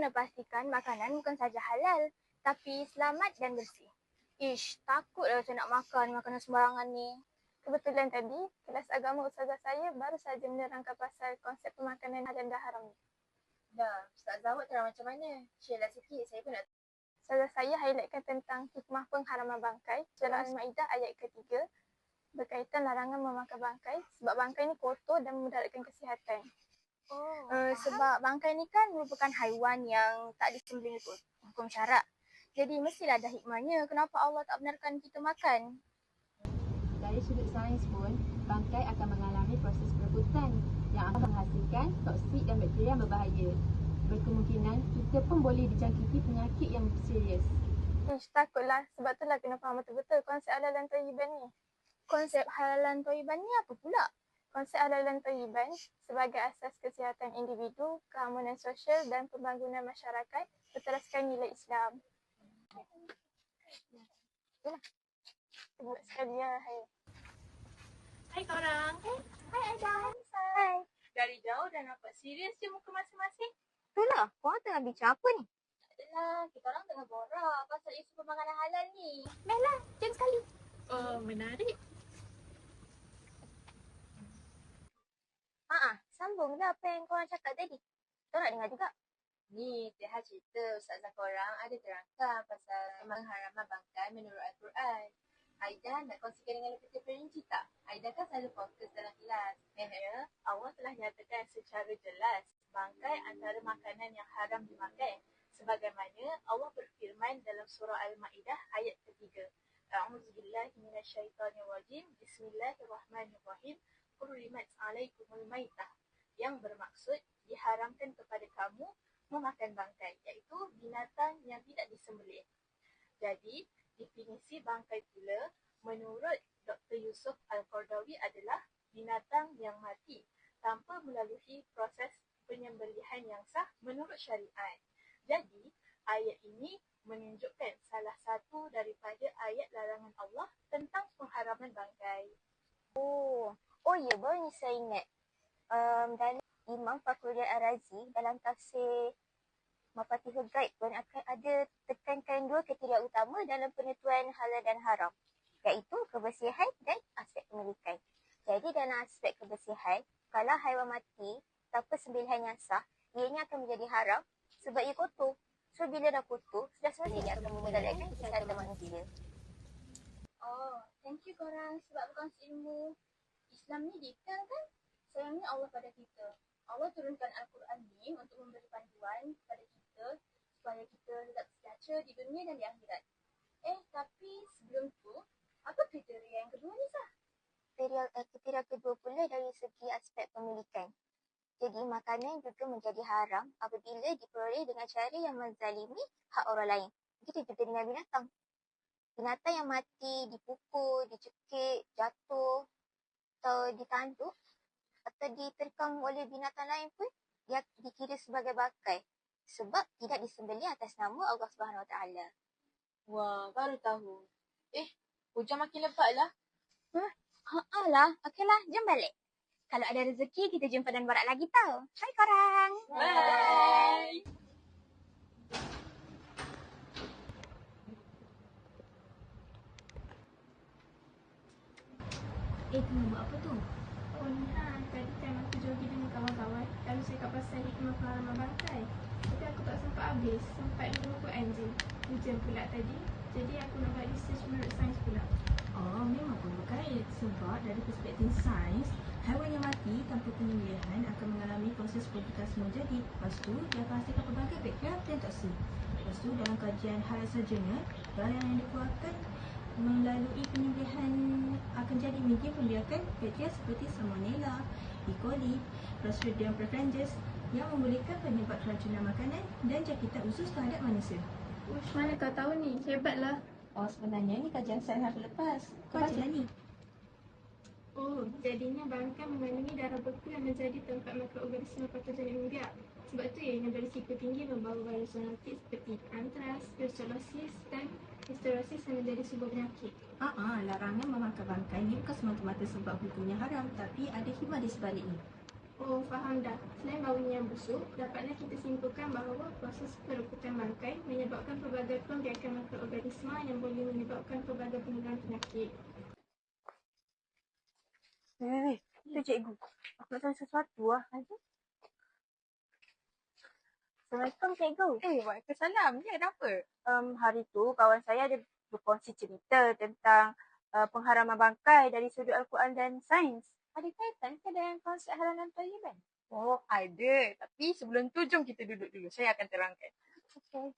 kena pastikan makanan bukan saja halal, tapi selamat dan bersih. Ish, takutlah saya nak makan makanan sembarangan ni. Kebetulan tadi, kelas agama ustazah saya baru saja menerangkan pasal konsep pemakanan halal dan haram ni. Dah, Ustaz Zawad terang macam mana? Share lah sikit, saya pun nak Ustazah saya highlightkan tentang hikmah pengharaman bangkai dalam Al-Ma'idah ayat ketiga berkaitan larangan memakan bangkai sebab bangkai ni kotor dan memudaratkan kesihatan. Oh, Uh, sebab bangkai ni kan merupakan haiwan yang tak disembelih ikut hukum syarak. Jadi mestilah ada hikmahnya kenapa Allah tak benarkan kita makan. Dari sudut sains pun, bangkai akan mengalami proses perebutan yang akan menghasilkan toksik dan bakteria yang berbahaya. Berkemungkinan kita pun boleh dijangkiti penyakit yang serius. Ish, takutlah sebab itulah kena faham betul-betul konsep halalan toyiban ni. Konsep halalan toyiban ni apa pula? Konsep halalan toyiban sebagai asas kesihatan individu, keamanan sosial dan pembangunan masyarakat berteraskan nilai Islam. Sebut sekali ya, hai. Hai korang. Hai Aidan. Hai. Dari jauh dah nampak serius je muka masing-masing. Itulah, korang tengah bincang apa ni? Adalah, kita orang tengah borak pasal isu pemakanan halal ni. Mela, jom sekali. Oh, menarik. Haa, sambung dah apa yang korang cakap tadi. Kau nak dengar juga? Ni, Tihah cerita Ustazah korang ada terangkan pasal pengharaman bangkai menurut Al-Quran. Aida nak kongsikan dengan lebih terperinci tak? Aida kan selalu fokus dalam kelas. Ya, Allah telah nyatakan secara jelas bangkai antara makanan yang haram dimakan. Sebagaimana Allah berfirman dalam surah Al-Ma'idah ayat ketiga. A'udzubillahi minasyaitonirrajim. Bismillahirrahmanirrahim. Hurrimat alaikumul maitah. Yang bermaksud diharamkan kepada kamu memakan bangkai iaitu binatang yang tidak disembelih. Jadi, definisi bangkai pula menurut Dr. Yusuf Al-Qardawi adalah binatang yang mati tanpa melalui proses penyembelihan yang sah menurut syariat. Jadi, ayat ini menunjukkan salah satu daripada ayat larangan Allah tentang pengharaman bangkai. Oh, oh ya, baru ni saya ingat. Um, dalam Imam Fakhruddin Ar-Razi dalam tafsir Mafatihul Gaib pun akan ada tekankan dua kriteria utama dalam penentuan halal dan haram iaitu kebersihan dan aspek pemilikan. Jadi dalam aspek kebersihan, kalau haiwan mati tanpa sembelihan yang sah, ianya akan menjadi haram sebab ia kotor. So bila dah kotor, sudah semestinya akan memudaratkan kesihatan manusia. Oh, thank you korang sebab berkongsi ilmu. Islam ni detail kan? Sayangnya Allah pada kita. Allah turunkan Al-Quran ni untuk memberi panduan kepada kita supaya kita tetap sejahtera di dunia dan di akhirat. Eh, tapi sebelum tu, apa kriteria yang kedua ni sah? kriteria, uh, kriteria kedua pula dari segi aspek pemilikan. Jadi makanan juga menjadi haram apabila diperoleh dengan cara yang menzalimi hak orang lain. Begitu juga dengan binatang. Binatang yang mati, dipukul, dicekik, jatuh atau ditanduk atau diterkam oleh binatang lain pun dia dikira sebagai bakai sebab tidak disembelih atas nama Allah Subhanahu Wa Taala. Wah, baru tahu. Eh, hujan makin lebat lah. Ha lah, okeylah, jom balik. Kalau ada rezeki kita jumpa dan borak lagi tau. Hai korang. Bye. Eh, tengah buat apa tu? Oh ni ha, tadi time aku jogging dengan kawan-kawan Lalu cakap pasal hikmah pengalaman bangkai Tapi aku tak sempat habis Sempat dulu Quran je Hujan pula tadi Jadi aku nak buat research menurut sains pula Oh, memang pun berkait. Sebab dari perspektif sains, haiwan yang mati tanpa penyembelihan akan mengalami proses perbutasi menjadi. Lepas tu, dia akan hasilkan pelbagai bakteria dan toksik. Lepas tu, dalam kajian hal sajanya, barang yang dikeluarkan melalui penyembelihan akan jadi media pembiakan bakteria seperti Salmonella, E. coli, Clostridium perfringens yang membolehkan penyebab keracunan makanan dan jangkitan usus terhadap manusia. Ush, mana kau tahu ni? Hebatlah Oh, sebenarnya ni kajian sains hari lepas. Kau baca ni. Oh, jadinya bangkai mengandungi darah beku yang menjadi tempat mikroorganisme patogen yang biak Sebab tu ya yang berisiko tinggi membawa virus zoonotik seperti antras, brucellosis dan listeriosis yang menjadi sumber penyakit Ah, ah, larangan memakan bangkai ni bukan semata-mata sebab hukumnya haram tapi ada hikmah di sebaliknya. Oh, faham dah. Selain baunya yang busuk, dapatlah kita simpulkan bahawa proses perebutan bangkai menyebabkan pelbagai pembiakan mikroorganisma yang boleh menyebabkan pelbagai penularan penyakit. Eh, tu cikgu. Aku nak tanya sesuatu lah. Assalamualaikum cikgu. Eh, waalaikumsalam. Ya, kenapa? Um, hari tu kawan saya ada berkongsi cerita tentang uh, pengharaman bangkai dari sudut Al-Quran dan sains. Ada kaitan ke dengan konsep halalan tayyiban? Oh, ada. Tapi sebelum tu, jom kita duduk dulu. Saya akan terangkan. Okay.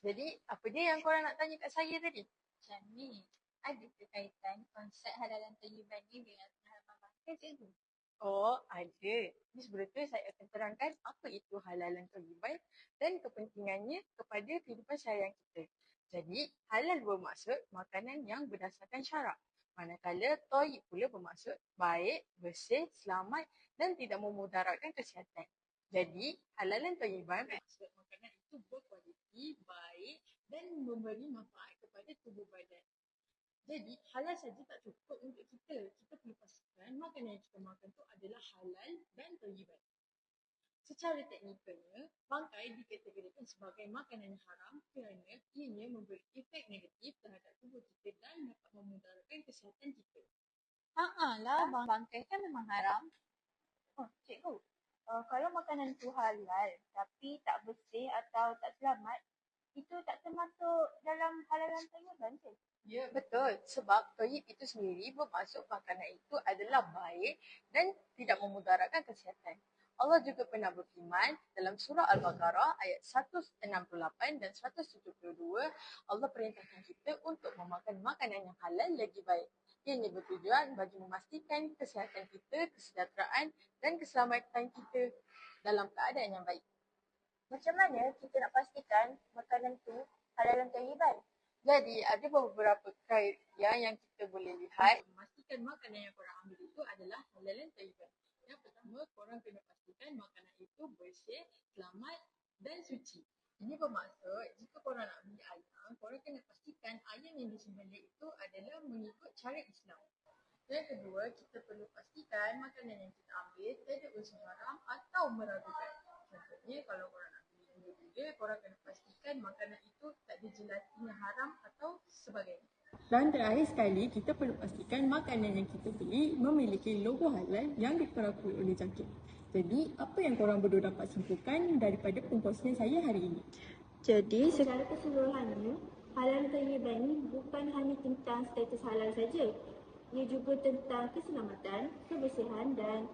Jadi, apa dia yang korang nak tanya kat saya tadi? Macam ni. Ada kaitan konsep halalan tayyiban ni dengan pengharaman bangkai, cikgu? Oh, ada. Sebelum tu saya akan terangkan apa itu halalan tayyiban dan kepentingannya kepada kehidupan seharian kita. Jadi, halal bermaksud makanan yang berdasarkan syarak. Manakala toyib pula bermaksud baik, bersih, selamat dan tidak memudaratkan kesihatan. Jadi, halalan tayyiban bermaksud makanan itu berkualiti, baik dan memberi manfaat kepada tubuh badan. Jadi, halal saja tak cukup untuk kita. Kita perlu pastikan makanan yang kita makan tu adalah halal dan tayyiban. Secara teknikalnya, bangkai dikategorikan sebagai makanan haram kerana ianya memberi efek negatif terhadap tubuh kita dan dapat memudaratkan kesihatan kita. Haa lah, bang bangkai kan memang haram. Oh, cikgu. Uh, kalau makanan tu halal tapi tak bersih atau tak selamat, itu tak termasuk dalam halalan tayyiban ke? Ya, betul. Sebab toyib itu sendiri bermaksud makanan itu adalah baik dan tidak memudaratkan kesihatan. Allah juga pernah berfirman dalam surah Al-Baqarah ayat 168 dan 172, Allah perintahkan kita untuk memakan makanan yang halal lagi baik. Ianya bertujuan bagi memastikan kesihatan kita, kesejahteraan dan keselamatan kita dalam keadaan yang baik. Macam mana kita nak pastikan makanan tu halal dan tayyiban? Jadi ada beberapa kriteria yang kita boleh lihat memastikan makanan yang korang ambil itu adalah halal dan tayyiban. Yang pertama, korang kena pastikan makanan itu bersih, selamat dan suci. Ini bermaksud jika korang nak beli ayam, korang kena pastikan ayam yang disembelih itu adalah mengikut cara Islam. Yang kedua, kita perlu pastikan makanan yang kita ambil tidak unsur haram atau meragukan. Contohnya, kalau korang nak gula-gula, korang kena pastikan makanan itu tak ada jelatinya haram atau sebagainya. Dan terakhir sekali, kita perlu pastikan makanan yang kita beli memiliki logo halal yang diperakui oleh JAKIT. Jadi, apa yang korang berdua dapat simpulkan daripada perkongsian saya hari ini? Jadi, secara keseluruhannya, halal tayyiban ini bukan hanya tentang status halal saja. Ia juga tentang keselamatan, kebersihan dan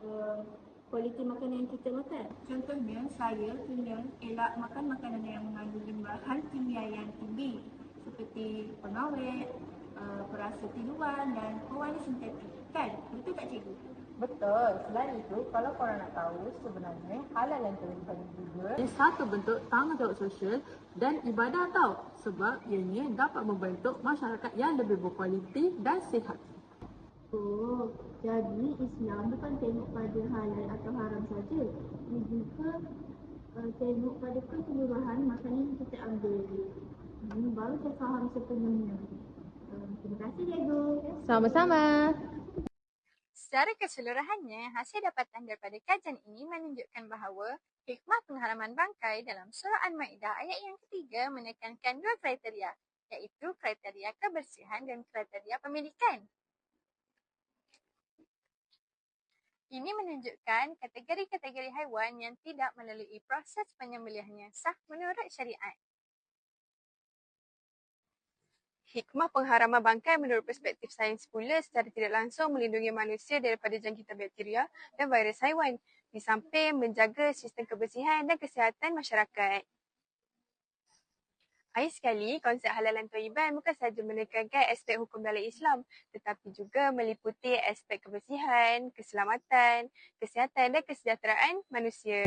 uh, kualiti makanan yang kita makan. Contohnya, saya kena elak makan makanan yang mengandung bahan kimia yang tinggi seperti pengawet, uh, perasa tiruan dan pewarna sintetik. Kan? Betul tak cikgu? Betul. Selain itu, kalau korang nak tahu sebenarnya halal dan tayyiban juga ia satu bentuk tanggungjawab sosial dan ibadah tau. Sebab ianya dapat membentuk masyarakat yang lebih berkualiti dan sihat. Oh, jadi Islam bukan tengok pada halal atau haram saja. Ia juga uh, tengok pada keseluruhan makanan yang kita ambil. Ini baru saya faham sepenuhnya. Uh, terima kasih, Cikgu. Sama-sama. Secara keseluruhannya, hasil dapatan daripada kajian ini menunjukkan bahawa hikmah pengharaman bangkai dalam surah Al-Ma'idah ayat yang ketiga menekankan dua kriteria, iaitu kriteria kebersihan dan kriteria pemilikan. Ini menunjukkan kategori-kategori haiwan yang tidak melalui proses penyembelihan yang sah menurut syariat. Hikmah pengharaman bangkai menurut perspektif sains pula secara tidak langsung melindungi manusia daripada jangkitan bakteria dan virus haiwan di samping menjaga sistem kebersihan dan kesihatan masyarakat. Akhir sekali, konsep halal dan tayyiban bukan sahaja menekankan aspek hukum dalam Islam tetapi juga meliputi aspek kebersihan, keselamatan, kesihatan dan kesejahteraan manusia.